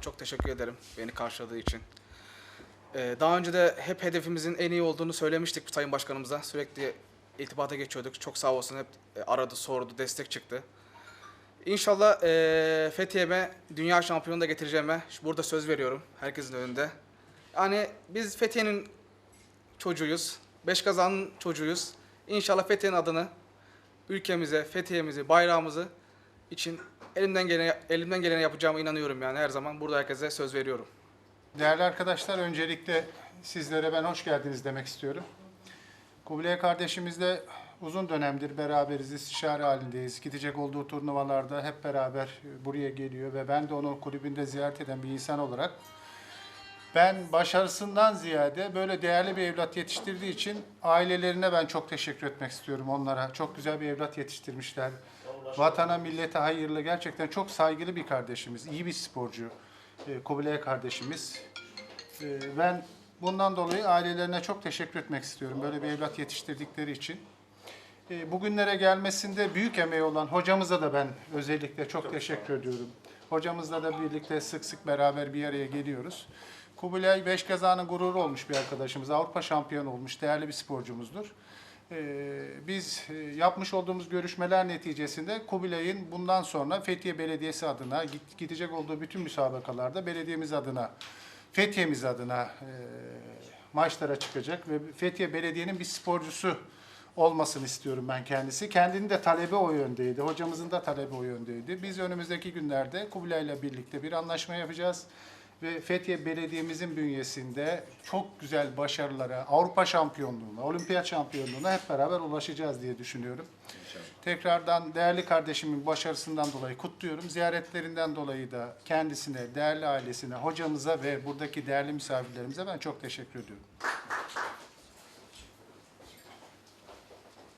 çok teşekkür ederim beni karşıladığı için. Ee, daha önce de hep hedefimizin en iyi olduğunu söylemiştik Sayın Başkanımıza. Sürekli irtibata geçiyorduk. Çok sağ olsun hep e, aradı, sordu, destek çıktı. İnşallah e, Fethiye'me dünya şampiyonu da getireceğime burada söz veriyorum herkesin önünde. Yani biz Fethiye'nin çocuğuyuz. Beşkazan'ın çocuğuyuz. İnşallah Fethiye'nin adını ülkemize, Fethiye'mizi, bayrağımızı için elimden geleni, elimden geleni yapacağıma inanıyorum yani her zaman. Burada herkese söz veriyorum. Değerli arkadaşlar, öncelikle sizlere ben hoş geldiniz demek istiyorum. Kubilay kardeşimizle uzun dönemdir beraberiz, istişare halindeyiz. Gidecek olduğu turnuvalarda hep beraber buraya geliyor ve ben de onu kulübünde ziyaret eden bir insan olarak ben başarısından ziyade böyle değerli bir evlat yetiştirdiği için ailelerine ben çok teşekkür etmek istiyorum onlara. Çok güzel bir evlat yetiştirmişler. Vatana, millete hayırlı, gerçekten çok saygılı bir kardeşimiz, iyi bir sporcu. e, Kubilay kardeşimiz. E, Ben bundan dolayı ailelerine çok teşekkür etmek istiyorum. Böyle bir evlat yetiştirdikleri için. E, Bugünlere gelmesinde büyük emeği olan hocamıza da ben özellikle çok teşekkür ediyorum. Hocamızla da birlikte sık sık beraber bir araya geliyoruz. Kubilay beş kazanın gururu olmuş bir arkadaşımız. Avrupa şampiyonu olmuş, değerli bir sporcumuzdur. Ee, Biz e, yapmış olduğumuz görüşmeler neticesinde Kubilay'ın bundan sonra Fethiye Belediyesi adına gidecek olduğu bütün müsabakalarda belediyemiz adına, Fethiye'miz adına e, maçlara çıkacak ve Fethiye Belediye'nin bir sporcusu olmasını istiyorum ben kendisi. Kendinin de talebi o yöndeydi. Hocamızın da talebi o yöndeydi. Biz önümüzdeki günlerde Kubilay'la birlikte bir anlaşma yapacağız. Ve Fethiye Belediye'mizin bünyesinde çok güzel başarılara, Avrupa şampiyonluğuna, olimpiyat şampiyonluğuna hep beraber ulaşacağız diye düşünüyorum. Tekrardan değerli kardeşimin başarısından dolayı kutluyorum. Ziyaretlerinden dolayı da kendisine, değerli ailesine, hocamıza ve buradaki değerli misafirlerimize ben çok teşekkür ediyorum.